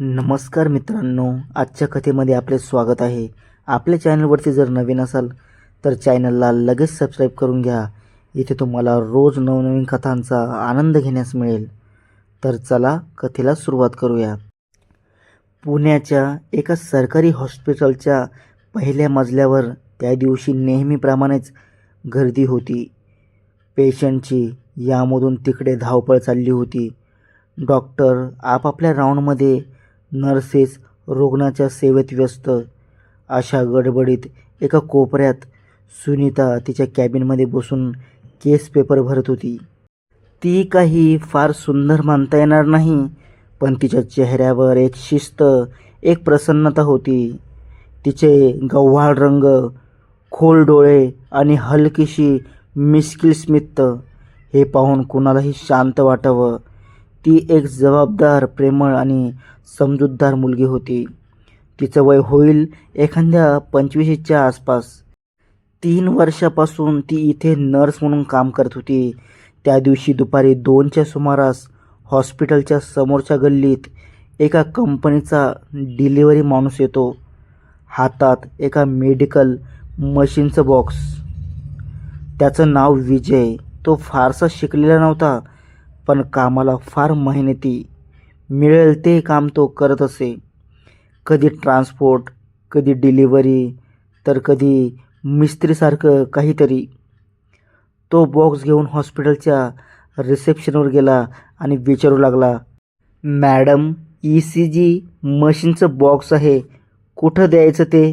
नमस्कार मित्रांनो आजच्या कथेमध्ये आपले स्वागत आहे. आपल्या चॅनलवरती जर नवीन असाल तर चॅनलला लगेच सबस्क्राईब करून घ्या. इथे तुम्हाला रोज नवनवीन कथांचा आनंद घेण्यास मिळेल. तर चला कथेला सुरुवात करूया. पुण्याच्या एका सरकारी हॉस्पिटलच्या पहिल्या मजल्यावर त्या दिवशी नेहमीप्रमाणेच गर्दी होती. पेशंटची यामधून तिकडे धावपळ चालली होती. डॉक्टर आपापल्या राऊंडमध्ये नर्सेस रुग्णाच्या सेवेत व्यस्त. अशा गडबडीत एका कोपऱ्यात सुनीता तिच्या कॅबिनमध्ये बसून केस पेपर भरत होती. ती काही फार सुंदर मानता येणार नाही पण तिच्या चेहऱ्यावर एक शिस्त एक प्रसन्नता होती. तिचे गव्हाळ रंग खोल डोळे आणि हलकीशी मिश्किल स्मित हे पाहून कुणालाही शांत वाटावं. ती एक जबाबदार प्रेमळ आणि समजूतदार मुलगी होती. तिचं वय होईल एखाद्या पंचवीसच्या आसपास. तीन वर्षापासून ती इथे नर्स म्हणून काम करत होती. त्या दिवशी दुपारी दोनच्या सुमारास हॉस्पिटलच्या समोरच्या गल्लीत एका कंपनीचा डिलिव्हरी माणूस येतो. हातात एका मेडिकल मशीनचं बॉक्स. त्याचं नाव विजय. तो फारसा शिकलेला नव्हता पण कामाला फार मेहनती. मिळेल ते काम तो करत असे. कधी ट्रान्सपोर्ट कधी डिलिव्हरी तर कधी मिस्त्रीसारखं काहीतरी. तो बॉक्स घेऊन हॉस्पिटलच्या रिसेप्शनवर गेला आणि विचारू लागला मॅडम ई सी जी मशीनचं बॉक्स आहे कुठं द्यायचं ते?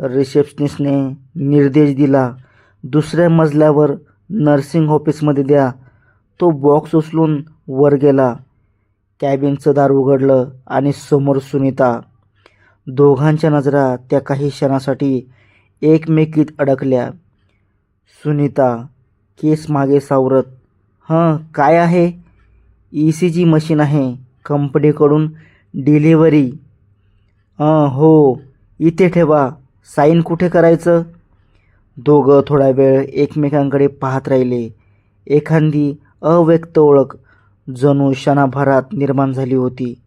रिसेप्शनिस्टने निर्देश दिला दुसऱ्या मजल्यावर नर्सिंग ऑफिसमध्ये द्या. तो बॉक्स उचलून वर गेला. कॅबिनचं दार उघडलं आणि समोर सुनीता. दोघांच्या नजरा त्या काही क्षणासाठी एकमेकीत अडकल्या. सुनीता केस मागे सावरत हं काय आहे? ई सी जी मशीन आहे कंपनीकडून डिलिव्हरी. हं हो इथे ठेवा साईन कुठे करायचं? दोघं थोडा वेळ एकमेकांकडे पाहत राहिले. एखादी अव्यक्त ओळख जणू क्षणाभरात निर्माण झाली होती.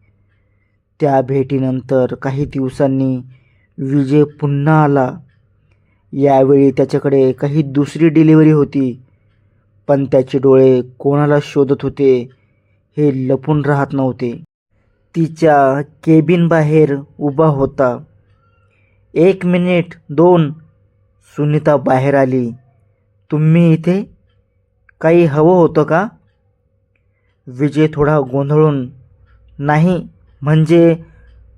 त्या भेटीनंतर काही दिवसांनी विजय पुन्हा आला. यावेळी त्याच्याकडे काही दुसरी डिलिव्हरी होती पण त्याचे डोळे कोणाला शोधत होते हे लपून राहत नव्हते. तिच्या केबिन बाहेर उभा होता. एक मिनिट दोन. सुनीता बाहेर आली. तुम्ही इथे? काही हवं होतं का? विजय थोडा गोंधळून नाही म्हणजे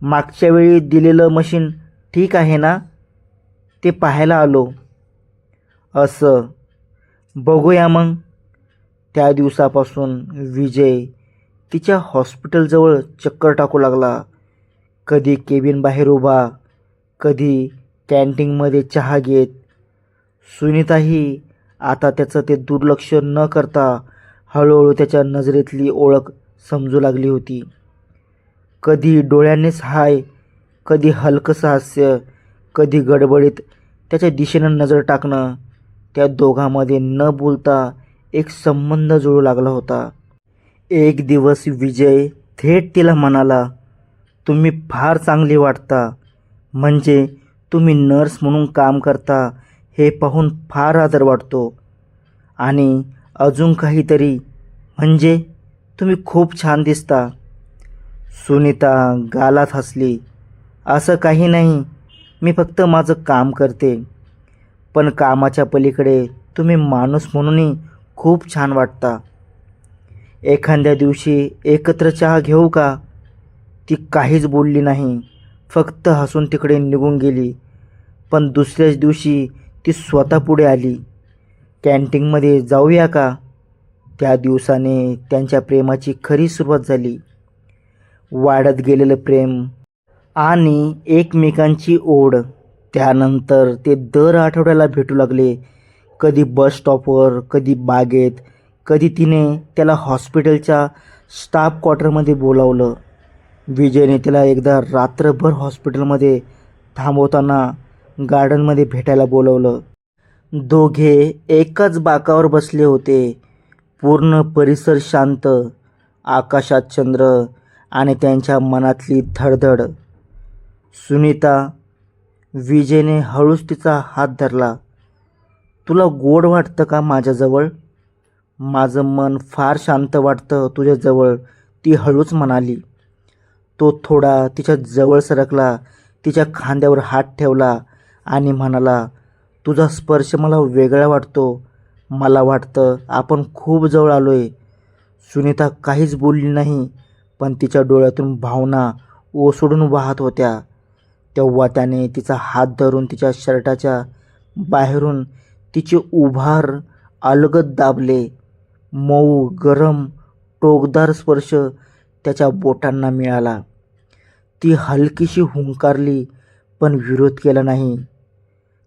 मागच्या वेळी दिलेलं मशीन ठीक आहे ना? ते पाहायला आलो. असं. बघूया मग. त्या दिवसापासून विजय तिच्या हॉस्पिटलजवळ चक्कर टाकू लागला. कधी केबिन बाहेर उभा कधी कॅन्टीनमध्ये चहा घेत. सुनीताही आता त्याचं ते दुर्लक्ष न करता हळूहळू त्याच्या नजरेतली ओळख समजू लागली होती. कधी डोळ्यांनीच हाय कधी हलकंसं हास्य कधी गडबडीत त्याच्या दिशेनं नजर टाकणं त्या दोघांमध्ये न बोलता एक संबंध जुळू लागला होता. एक दिवस विजय थेट तिला म्हणाला तुम्ही फार चांगली वाटता. म्हणजे तुम्ही नर्स म्हणून काम करता हे पाहून फार आदर वाटतो. आणि अजून काहीतरी. म्हणजे तुम्ही खूप छान दिसता. सुनीता गालात हसली. असं काही नाही. मी फक्त माझं काम करते. पण कामाच्या पलीकडे तुम्ही माणूस म्हणूनही खूप छान वाटता. एखाद्या दिवशी एकत्र चहा घेऊ का? ती काहीच बोलली नाही. फक्त हसून तिकडे निघून गेली. पण दुसऱ्याच दिवशी ती स्वतः पुढे आली. कॅन्टीनमध्ये जाऊया का? त्या दिवसाने त्यांच्या प्रेमाची खरी सुरुवात झाली. वाढत गेलेलं प्रेम आणि एकमेकांची ओढ. त्यानंतर ते दर आठवड्याला भेटू लागले. कधी बस स्टॉपवर कधी बागेत कधी तिने त्याला हॉस्पिटलच्या स्टाफ क्वार्टरमध्ये बोलावलं. विजयने तिला एकदा रात्रभर हॉस्पिटलमध्ये थांबवताना गार्डनमध्ये भेटायला बोलवलं. दोघे एकाच बाकावर बसले होते. पूर्ण परिसर शांत आकाशात चंद्र आणि त्यांच्या मनातली धडधड. सुनीता विजयने हळूच तिचा हात धरला. तुला गोड वाटतं का माझ्याजवळ? माझं मन फार शांत वाटतं तुझ्याजवळ ती हळूच म्हणाली. तो थोडा तिच्या जवळ सरकला तिच्या खांद्यावर हात ठेवला आणि म्हणाला तुझा स्पर्श मला वेगळा वाटतो. मला वाटतं आपण खूप जवळ आलो आहे सुनीता काहीच बोलली नाही पण तिच्या डोळ्यातून भावना ओसडून वाहत होत्या. तेव्हा त्याने तिचा हात धरून तिच्या शर्टाच्या बाहेरून तिचे उभार अलगद दाबले. मऊ गरम टोकदार स्पर्श त्याच्या बोटांना मिळाला. ती हलकीशी हुंकारली पण विरोध केला नाही.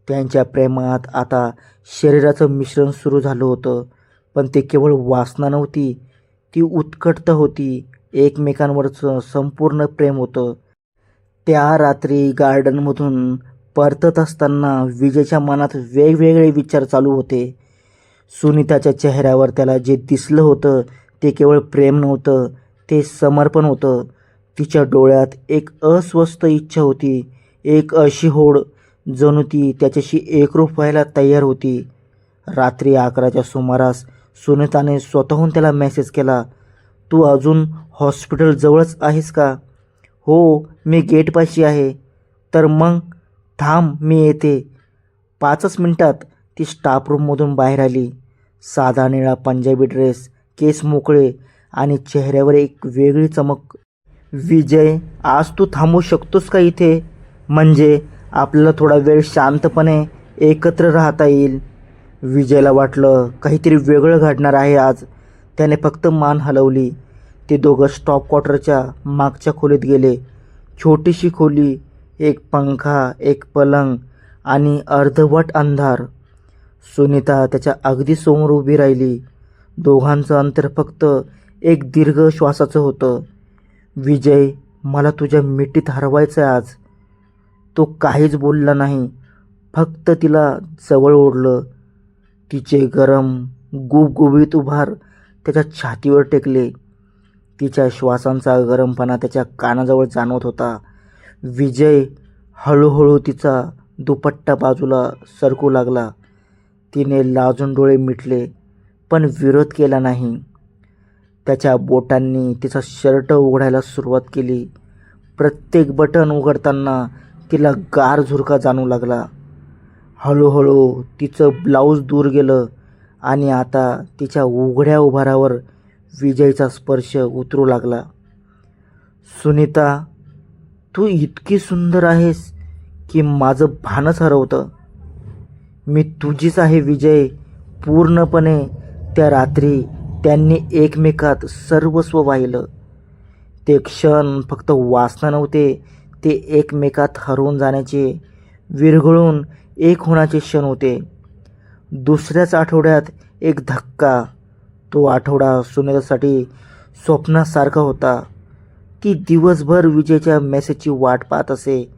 त्यांच्या प्रेमात आता शरीराचं मिश्रण सुरू झालं होतं. पण ते केवळ वासना नव्हती ती उत्कटता होती. एकमेकांवरचं संपूर्ण प्रेम होतं. त्या रात्री गार्डनमधून परतत असताना विजयच्या मनात वेगवेगळे विचार चालू होते. सुनीताच्या चेहऱ्यावर त्याला जे दिसलं होतं ते केवळ प्रेम नव्हतं ते समर्पण होतं. तिच्या डोळ्यात एक अस्वस्थ इच्छा होती एक अशी होड जणू ती त्याच्याशी एकरूप व्हायला तयार होती. रात्री अकराच्या सुमारास सुनीताने स्वतःहून त्याला मेसेज केला तू अजून हॉस्पिटल जवळच आहेस का? हो मी गेटपाशी आहे. तर मग थांब मी येते. पाचच मिनटात ती स्टाफ रूममधून बाहेर आली. साधा निळा पंजाबी ड्रेस केस मोकळे आणि चेहऱ्यावर एक वेगळी चमक. विजय आज तू थांबू शकतोस का इथे? म्हणजे आपल्याला थोडा वेळ शांतपणे एकत्र राहता येईल. विजयला वाटलं काहीतरी वेगळं घडणार आहे आज. त्याने फक्त मान हलवली. ते दोघं स्टॉप क्वार्टरच्या मागच्या खोलीत गेले. छोटीशी खोली एक पंखा एक पलंग आणि अर्धवट अंधार. सुनीता त्याच्या अगदी समोर उभी राहिली. दोघांचं अंतर फक्त एक दीर्घ श्वासाचं होतं. विजय मला तुझ्या मिठीत हरवायचं आहे आज. तो काहीच बोलला नाही. फक्त तिला जवळ ओढलं. तिचे गरम गुबगुबीत उभार त्याच्या छातीवर टेकले. तिच्या श्वासांचा गरमपणा त्याच्या कानाजवळ जाणवत होता. विजय हळूहळू तिचा दुपट्टा बाजूला सरकू लागला. तिने लाजून डोळे मिटले पण विरोध केला नाही. त्याच्या बोटांनी तिचा शर्ट उघडायला सुरुवात केली. प्रत्येक बटन उघडताना तिला गार झुरका जाणू लागला. हळूहळू तिचं ब्लाऊज दूर गेलं आणि आता तिच्या उघड्या उभारावर विजयचा स्पर्श उतरू लागला. सुनीता तू इतकी सुंदर आहेस की माझं भानच हरवतं. मी तुझीच आहे विजय. पूर्णपणे त्या रात्री त्यांनी एकमेकात सर्वस्व वाहिलं. ते क्षण फक्त वासना नव्हते ते एकमेकात हरवून जाण्याचे विरघळून एक होण्याचे क्षण होते. दुसऱ्याच आठवड्यात एक धक्का. तो आठवडा सुनेसाठी स्वप्नासारखा होता. ती दिवसभर विजेच्या मेसेजची वाट पाहत असे.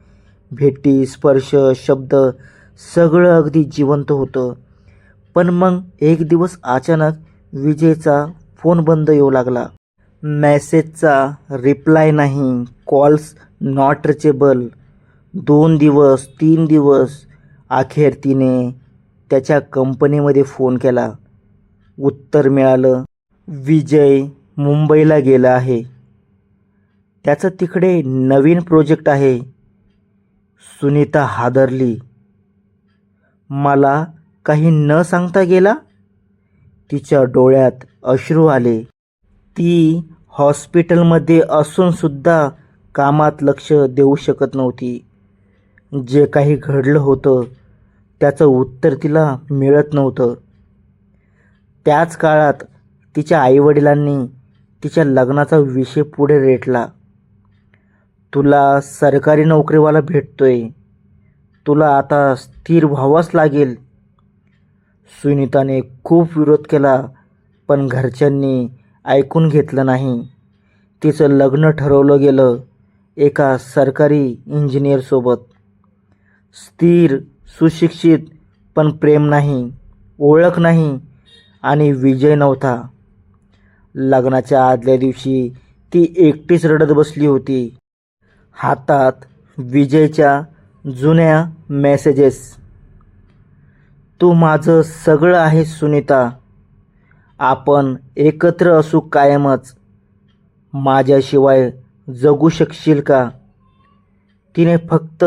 भेटी स्पर्श शब्द सगळं अगदी जिवंत होतं. पण मग एक दिवस अचानक विजेचा फोन बंद येऊ लागला. मेसेजचा रिप्लाय नाही. कॉल्स नॉट रिचेबल दोन दिवस तीन दिवस अखेर तिने त्याच्या कंपनीमध्ये फोन केला. उत्तर मिळालं विजय मुंबईला गेला आहे. त्याचं तिकडे नवीन प्रोजेक्ट आहे. सुनीता हादरली. मला काही न सांगता गेला? तिच्या डोळ्यात अश्रू आले. ती हॉस्पिटलमध्ये असूनसुद्धा कामात लक्ष देऊ शकत नव्हती. जे काही घडलं होतं त्याचं उत्तर तिला मिळत नव्हतं. त्याच काळात तिच्या आईवडिलांनी तिच्या लग्नाचा विषय पुढे रेटला. तुला सरकारी नोकरीवाला भेटतोय. तुला आता स्थिर व्हावंच लागेल. सुनीताने खूप विरोध केला पण घरच्यांनी ऐकून घेतलं नाही. तिचं लग्न ठरवलं गेलं. एका सरकारी इंजिनियरसोबत स्थिर सुशिक्षित पण प्रेम नाही ओळख नाही आणि विजय नव्हता. लग्नाच्या आदल्या दिवशी ती एकटीच रडत बसली होती. हातात विजयच्या जुन्या मेसेजेस तू माझं सगळं आहे सुनीता. आपण एकत्र असू कायमच. माझ्याशिवाय जगू शकशील का? तिने फक्त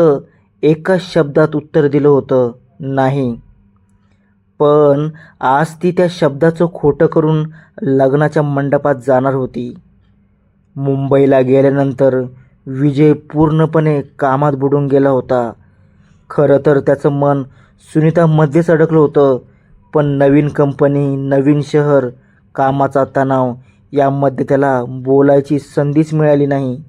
एकाच शब्दात उत्तर दिलं होतं नाही. पण आज ती त्या शब्दाचं खोटं करून लग्नाच्या मंडपात जाणार होती. मुंबईला गेल्यानंतर विजय पूर्णपणे कामात बुडून गेला होता. खरं तर त्याचं मन सुनीतामध्येच अडकलं होतं पण नवीन कंपनी नवीन शहर कामाचा तणाव यामध्ये त्याला बोलायची संधीच मिळाली नाही.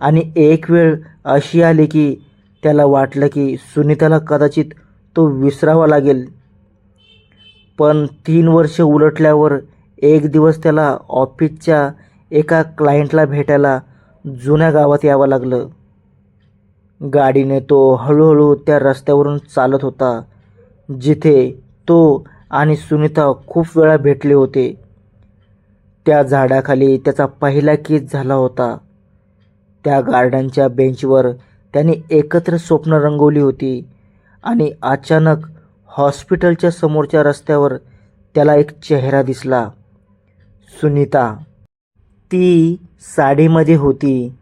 आणि एक वेळ अशी आली की त्याला वाटलं की सुनीताला कदाचित तो विसरावा लागेल. पण तीन वर्ष उलटल्यावर एक दिवस त्याला ऑफिसच्या एका क्लायंटला भेटायला जुन्या गावात यावं लागलं. गाडीने तो हळूहळू त्या रस्त्यावरून चालत होता जिथे तो आणि सुनीता खूप वेळा भेटले होते. त्या झाडाखाली त्याचा पहिला किस झाला होता. त्या गार्डनच्या बेंचवर त्याने एकत्र स्वप्न रंगवली होती आणि अचानक हॉस्पिटलच्या समोरच्या रस्त्यावर त्याला एक चेहरा दिसला. सुनीता. ती साडीमध्ये होती.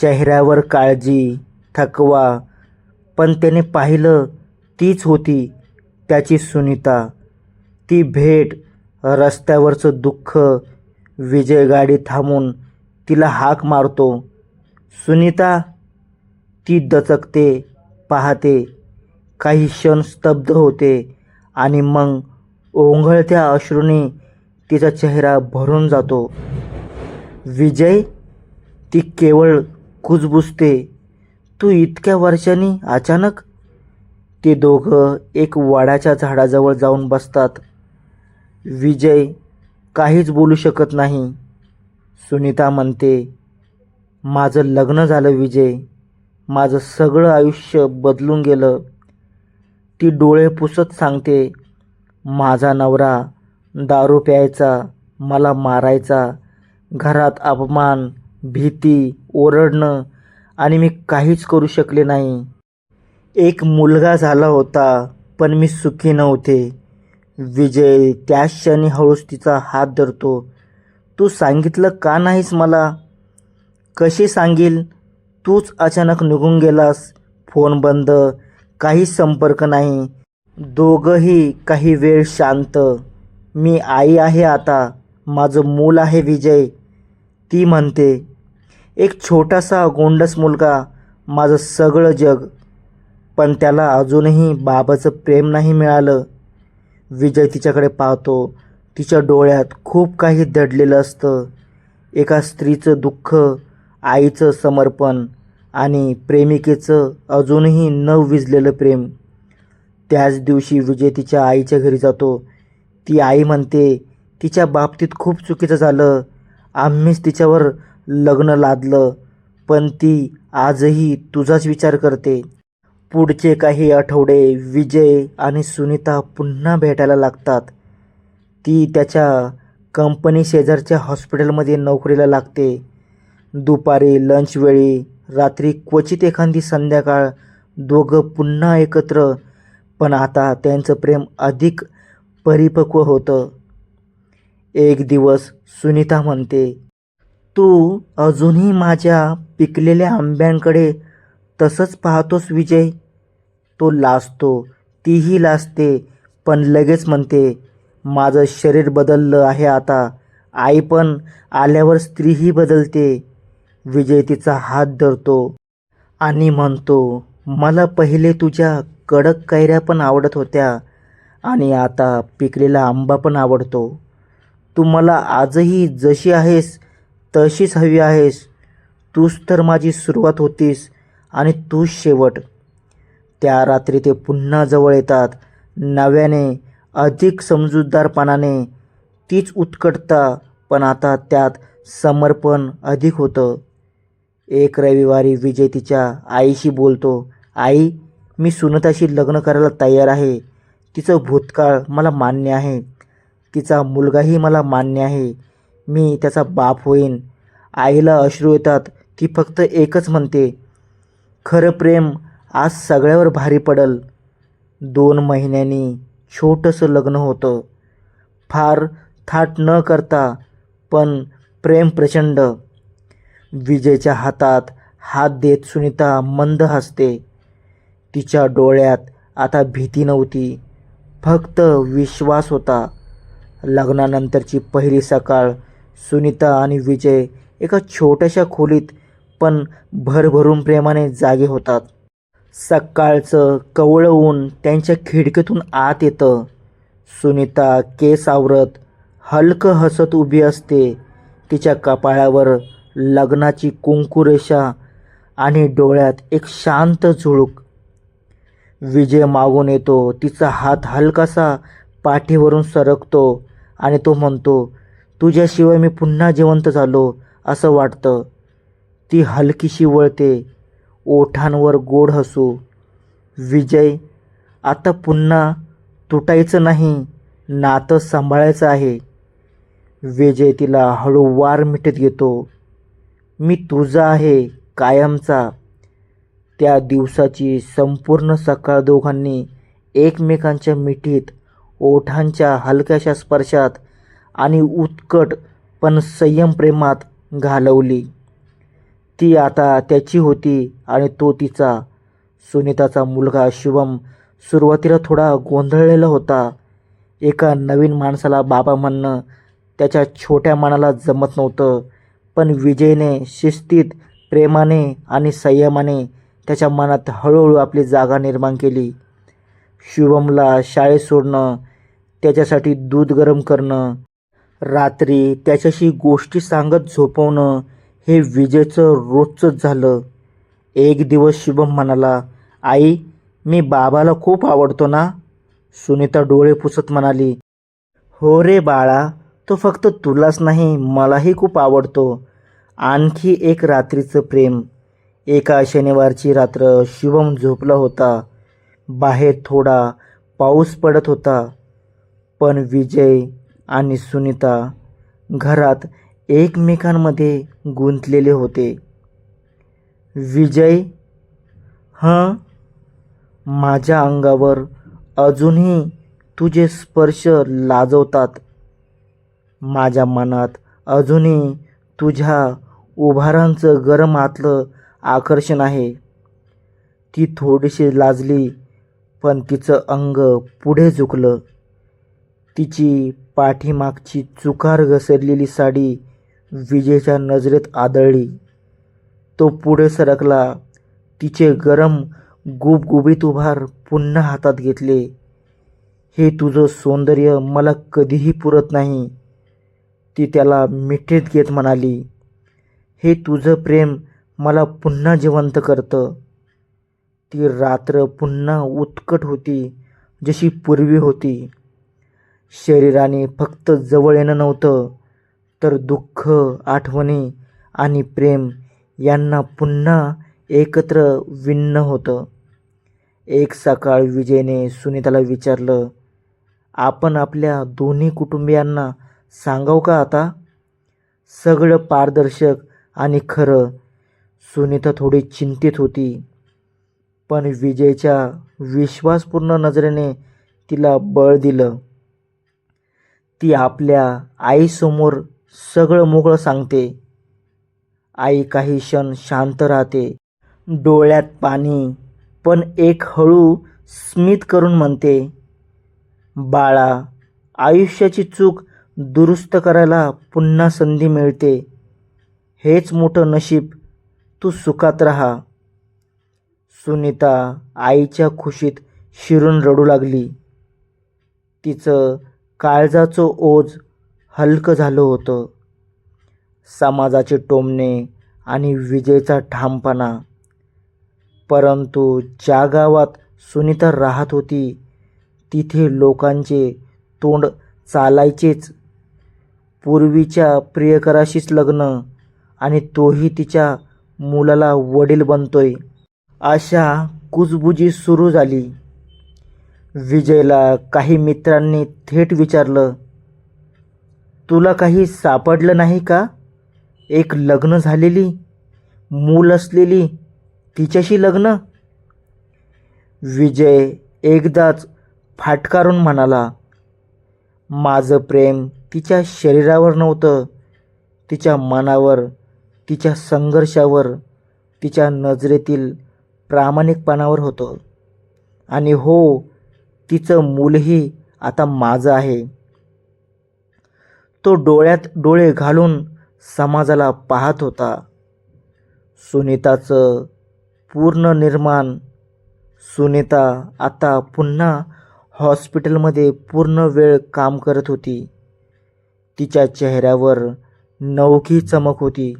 चेहऱ्यावर काळजी थकवा पण त्याने पाहिलं तीच होती त्याची सुनीता. ती भेट रस्त्यावरचं दुःख विजय गाडी थांबून तिला हाक मारतो. सुनीता ती दचकते पाहते. काही क्षण स्तब्ध होते आणि मग ओंघळत्या अश्रूने तिचा चेहरा भरून जातो. विजय ती केवळ कुजबुजते. तू इतक्या वर्षांनी अचानक? ते दोघं एक वाडाच्या झाडाजवळ जाऊन बसतात. विजय काहीच बोलू शकत नाही. सुनीता म्हणते माझं लग्न झालं विजय. माझं सगळं आयुष्य बदलून गेलं. ती डोळे पुसत सांगते माझा नवरा दारू प्यायचा मला मारायचा घरात अपमान भीती ओरडणं आणि मी काहीच करू शकले नाही. एक मुलगा झाला होता पण मी सुखी नव्हते. विजय त्या क्षणी हळूच तिचा हात धरतो. तू सांगितलं का नाहीस मला? कशी सांगील? तूच अचानक निघून गेलास. फोन बंद. काहीच संपर्क नाही. दोघंही काही वेळ शांत. मी आई आहे आता. माझं मूल आहे विजय. ती म्हणते एक छोटासा गोंडस मुलगा. माझं सगळं जग. पण त्याला अजूनही बाबाचं प्रेम नाही मिळालं. विजय तिच्याकडे पाहतो. तिच्या डोळ्यात खूप काही दडलेलं असतं. एका स्त्रीचं दुःख आईचं समर्पण आणि प्रेमिकेचं अजूनही न विजलेलं प्रेम. त्याच दिवशी विजय तिच्या आईच्या घरी जातो. ती आई म्हणते तिच्या बाबतीत खूप चुकीचं झालं. आम्हीच तिच्यावर लग्न लादलं पण ती आजही तुझाच विचार करते. पुढचे काही आठवडे विजय आणि सुनीता पुन्हा भेटायला लागतात. ती त्याच्या कंपनी शेजारच्या हॉस्पिटलमध्ये नोकरीला लागते. दुपारी लंचवेळी रात्री क्वचित एखादी संध्याकाळ दोघं पुन्हा एकत्र. पण आता त्यांचं प्रेम अधिक परिपक्व होतं. एक दिवस सुनीता म्हणते तू अजूनही माझ्या पिकलेल्या आंब्यांकडे तसंच पाहतोस विजय. तो लाजतो तीही लाजते पण लगेच म्हणते माझं शरीर बदललं आहे आता. आई पण आल्यावर स्त्रीही बदलते. विजय तिचा हात धरतो आणि म्हणतो मला पहिले तुझ्या कडक कैऱ्या पण आवडत होत्या आणि आता पिकलेला आंबा पण आवडतो. तू मला आजही जशी आहेस तशीच हवी आहेस. तूच तर माझी सुरुवात होतीस. आणि तूच शेवट. त्या रात्री ते पुन्हा जवळ येतात. नव्याने अधिक समजूतदारपणाने तीच उत्कटता पण आता त्यात समर्पण अधिक होतं. एक रविवारी विजय तिच्या आईशी बोलतो आई मी सुनताशी लग्न करायला तयार आहे. तिचं भूतकाळ मला मान्य आहे. तिचा मुलगाही मला मान्य आहे. मी त्याचा बाप होईन. आईला अश्रू येतात. ती फक्त एकच म्हणते खरं प्रेम आज सगळ्यावर भारी पडल. दोन महिन्यांनी छोटंसं लग्न होतं. फार थाट न करता पण प्रेम प्रचंड. विजयच्या हातात हात देत सुनीता मंद हसते. तिच्या डोळ्यात आता भीती नव्हती फक्त विश्वास होता. लग्नानंतरची पहिली सकाळ सुनीता आणि विजय एका छोट्याशा खोलीत पण भरभरून प्रेमाने जागे होतात. सकाळचं कवळं ऊन त्यांच्या खिडकीतून आत येतं. सुनीता केस आवरत हलकं हसत उभी असते. तिच्या कपाळावर लग्नाची कुंकुरेषा आणि डोळ्यात एक शांत झुळूक. विजय मागून येतो तिचा हात हलकासा पाठीवरून सरकतो आणि तो म्हणतो तुझ्याशिवाय मी पुन्हा जिवंत झालो असं वाटतं. ती हलकीशी वळते. ओठांवर गोड हसू. विजय आता पुन्हा तुटायचं नाही नातं सांभाळायचं आहे. विजय तिला हळूवार मिठीत घेतो. मी तुझा आहे कायमचा. त्या दिवसाची संपूर्ण सकाळ दोघांनी एकमेकांच्या मिठीत ओठांच्या हलक्याशा स्पर्शात आणि उत्कट पण संयम प्रेमात घालवली. ती आता त्याची होती आणि तो तिचा. सुनीताचा मुलगा शुभम सुरुवातीला थोडा गोंधळलेला होता. एका नवीन माणसाला बाबा म्हणणं त्याच्या छोट्या मनाला जमत नव्हतं. पण विजयने शिस्तीत प्रेमाने आणि संयमाने त्याच्या मनात हळूहळू आपली जागा निर्माण केली. शुभमला शाळेत सोडणं त्याच्यासाठी दूध गरम करणं रात्री त्याच्याशी गोष्टी सांगत झोपवणं हे विजेचं रोजचंच झालं. एक दिवस शुभम म्हणाला आई मी बाबाला खूप आवडतो ना? सुनीता डोळे पुसत म्हणाली हो रे बाळा तो फक्त तुलाच नाही मलाही खूप आवडतो. आणखी एक रात्रीचं प्रेम. एका शनिवारची रात्र शुभम झोपला होता. बाहेर थोडा पाऊस पडत होता. पण विजय आणि सुनीता घरात एकमेकांमध्ये गुंतलेले होते. विजय हं माझ्या अंगावर अजूनही तुझे स्पर्श लाजवतात. माझ्या मनात अजूनही तुझ्या उभारांचं गरम आतलं आकर्षण आहे. ती थोडीशी लाजली पण तिचं अंग पुढे झुकलं. तिची पाठीमागची चुकार घसरलेली साडी विजेच्या नजरेत आदळली. तो पुढे सरकला. तिचे गरम गुबगुबीत उभार पुन्हा हातात घेतले. हे तुझं सौंदर्य मला कधीही पुरत नाही ती त्याला मिठीत घेत म्हणाली. हे तुझं प्रेम मला पुन्हा जिवंत करतं. ती रात्र पुन्हा उत्कट होती जशी पूर्वी होती. शरीराने फक्त जवळ येणं नव्हतं. तर दुःख आठवणी आणि प्रेम यांना पुन्हा एकत्र विन्न होतं. एक सकाळ विजयने सुनीताला विचारलं आपण आपल्या दोन्ही कुटुंबियांना सांगाव का आता? सगळं पारदर्शक आणि खरं. सुनीता थोडी चिंतित होती पण विजयच्या विश्वासपूर्ण नजरेने तिला बळ दिलं. ती आपल्या आईसमोर सगळं मोकळं सांगते. आई काही क्षण शांत राहते. डोळ्यात पाणी पण एक हळू स्मित करून म्हणते बाळा आयुष्याची चूक दुरुस्त करायला पुन्हा संधी मिळते. हेच मोठं नशीब. तू सुखात राहा. सुनीता आईच्या खुशीत शिरून रडू लागली. तिचं काळजाचं ओझ हलकं झालं होतं. समाजाचे टोमणे आणि विजेचा ठामपणा. परंतु ज्या गावात सुनीता राहत होती तिथे लोकांचे तोंड चालायचेच. पूर्वीच्या प्रियकराशीच लग्न आणि तोही तिच्या मुलाला वडील बनतोय. अशा कुजबुजी सुरू झाली. विजयला काही मित्रांनी थेट विचारलं तुला काही सापडलं नाही का? एक लग्न झालेली मूल असलेली तिच्याशी लग्न? विजय एकदाच फाटकारून म्हणाला माझं प्रेम तिच्या शरीरावर नव्हतं. तिच्या मनावर तिच्या संघर्षावर तिच्या नजरेतील प्रामाणिकपणावर होतं. आणि हो तिचं मूलही आता माझं आहे. तो डोळ्यात डोळे घालून समाजाला पाहत होता. सुनीताचं पूर्ण निर्माण सुनीता आता पुन्हा हॉस्पिटलमध्ये पूर्ण वेळ काम करत होती. तिच्या चेहऱ्यावर नवखी चमक होती.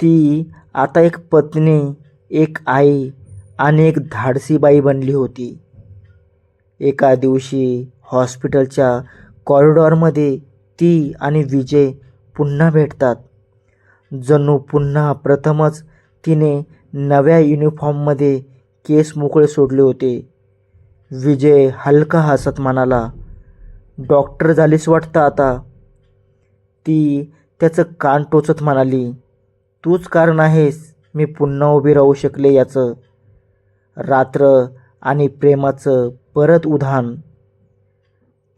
ती आता एक पत्नी एक आई आणि एक धाडसी बाई बनली होती. एका दिवशी हॉस्पिटलच्या कॉरिडॉरमध्ये ती आणि विजय पुन्हा भेटतात. जणू पुन्हा प्रथमच तिने नव्या युनिफॉर्ममध्ये केस मोकळे सोडले होते. विजय हलका हसत म्हणाला डॉक्टर झालीस वाटतं आता. ती त्याचं कान टोचत म्हणाली तूच कारण आहेस मी पुन्हा उभी राहू शकले याचं. रात्र आणि प्रेमाचं परत उधाण.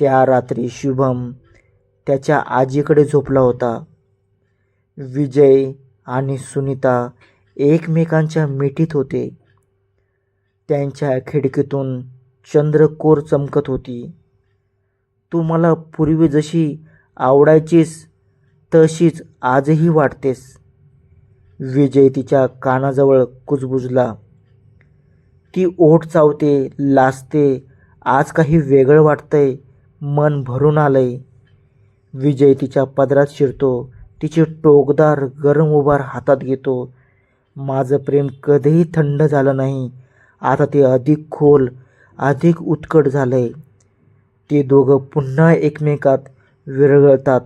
त्या रात्री शुभम त्याच्या आजीकडे झोपला होता. विजय आणि सुनीता एकमेकांच्या मिठीत होते. त्यांच्या खिडकीतून चंद्रकोर चमकत होती. तू मला पूर्वी जशी आवडायचीस तशीच आजही वाटतेस. विजय तिच्या कानाजवळ कुजबुजला. ती ओठ चावते लाजते आज काही वेगळं वाटतंय मन भरून आलंय. विजय तिच्या पदरात शिरतो. तिचे टोकदार गरम उभार हातात घेतो. माझं प्रेम कधीही थंड झालं नाही. आता ते अधिक खोल अधिक उत्कट झालं आहे ते दोघं पुन्हा एकमेकात विरघळतात.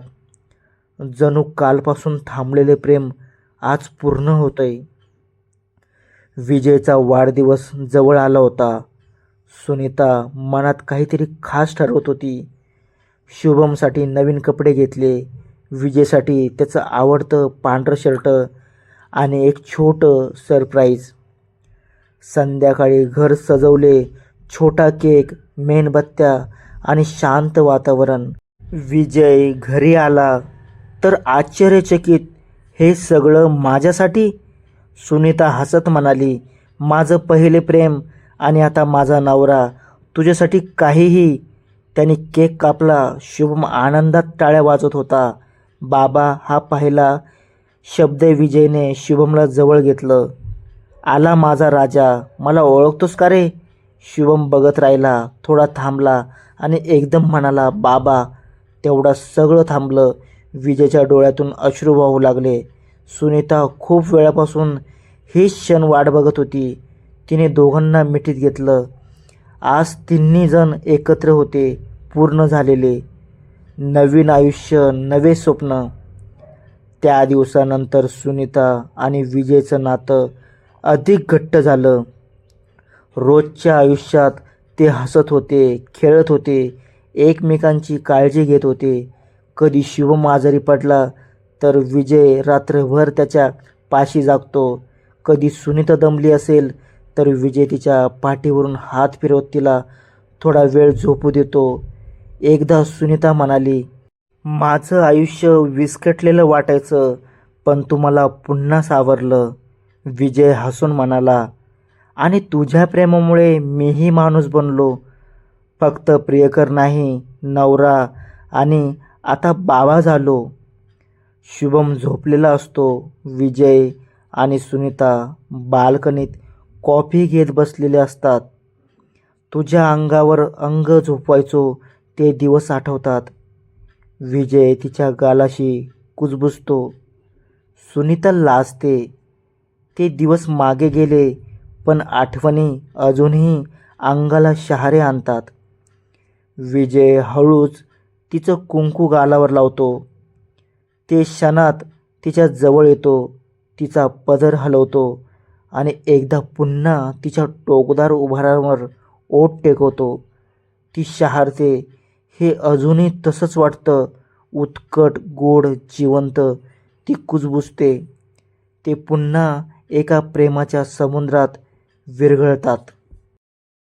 जणू कालपासून थांबलेले प्रेम आज पूर्ण होतंय. विजयचा वाढदिवस जवळ आला होता. सुनीता मनात काहीतरी खास ठरवत होती. शुभमसाठी नवीन कपडे घेतले. विजयसाठी त्याचं आवडतं पांढरं शर्ट आणि एक छोटं सरप्राईज संध्याकाळी घर सजवले छोटा केक मेणबत्त्या आणि शांत वातावरण. विजय घरी आला. तर आश्चर्यचकित हे सगळं माझ्यासाठी? सुनीता हसत म्हणाली माझं पहिले प्रेम आणि आता माझा नवरा. तुझ्यासाठी काहीही त्याने केक कापला शुभम आनंदात टाळ्या वाजत होता. बाबा हा पाहिला शब्द विजयने शुभमला जवळ घेतलं. आला माझा राजा मला ओळखतोस का रे? शुभम बघत राहिला थोडा थांबला आणि एकदम म्हणाला बाबा तेवढा सगळं थांबलं. विजयच्या डोळ्यातून अश्रू वाहू लागले. सुनीता खूप वेळापासून हीच क्षण वाट बघत होती. तिने दोघांना मिठीत घेतलं. आज तिन्ही जण एकत्र होते पूर्ण झालेले. नवीन आयुष्य नवे स्वप्न. त्या दिवसानंतर सुनीता आणि विजयचं नातं अधिक घट्ट झालं. रोजच्या आयुष्यात ते हसत होते खेळत होते एकमेकांची काळजी घेत होते. कधी शिवम आजारी पडला तर विजय रात्रभर त्याच्या पाशी जागतो. कधी सुनीता दमली असेल तर विजय तिच्या पाठीवरून हात फिरवत तिला थोडा वेळ झोपू देतो. एकदा सुनीता म्हणाली माझं आयुष्य विस्कटलेलं वाटायचं पण तुम्हाला पुन्हा सावरलं. विजय हसून म्हणाला आणि तुझ्या प्रेमामुळे मीही माणूस बनलो. फक्त प्रियकर नाही नवरा आणि आता बाबा झालो. शुभम झोपलेला असतो. विजय आणि सुनीता बाल्कनीत कॉफी घेत बसलेले असतात. तुझ्या अंगावर अंग झोपवायचो ते दिवस आठवतात. विजय तिच्या गालाशी कुजबुजतो. सुनीता लाजते. ते दिवस मागे गेले पण आठवणी अजूनही अंगाला शहारे आणतात. विजय हळूच तिचं कुंकू गालावर लावतो. ते क्षणात तिच्या जवळ येतो. तिचा पदर हलवतो. आणि एकदा पुन्हा तिच्या टोकदार उभारावर ओट टेकवतो. ती शहारते. हे अजूनही तसंच वाटतं. उत्कट गोड जिवंत ती कुजबुजते. ते पुन्हा एका प्रेमाच्या समुद्रात विरघळतात.